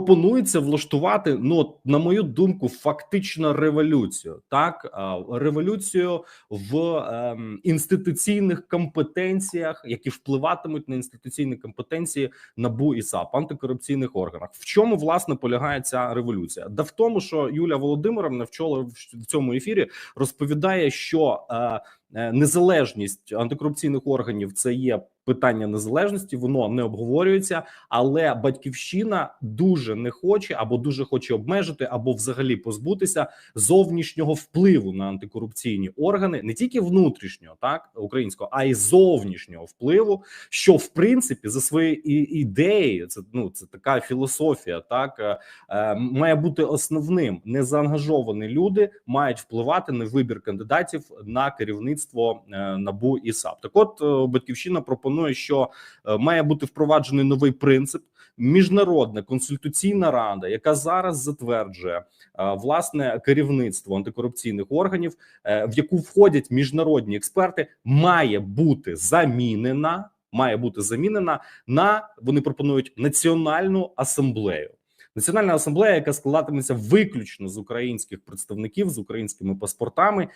Пропонується влаштувати, ну на мою думку, фактично революцію. Так, революцію в ем, інституційних компетенціях, які впливатимуть на інституційні компетенції НАБУ і САП, антикорупційних органах. В чому власне полягає ця революція? Да в тому, що Юля Володимировна вчора в цьому ефірі розповідає, що е, незалежність антикорупційних органів це є питання незалежності, воно не обговорюється, але батьківщина дуже не хоче або дуже хоче обмежити, або взагалі позбутися зовнішнього впливу на антикорупційні органи, не тільки внутрішнього, так українського, а й зовнішнього впливу, що в принципі за свої ідеї, це ну це така філософія, так е, е, має бути основним. Незаангажовані люди мають впливати на вибір кандидатів на керівництво е, набу і САП. Так, от е, батьківщина пропонує, що е, має бути впроваджений новий принцип. Міжнародна консультаційна рада, яка зараз затверджує власне керівництво антикорупційних органів, в яку входять міжнародні експерти, має бути замінена. Має бути замінена на вони пропонують національну асамблею. Національна асамблея, яка складатиметься виключно з українських представників з українськими паспортами,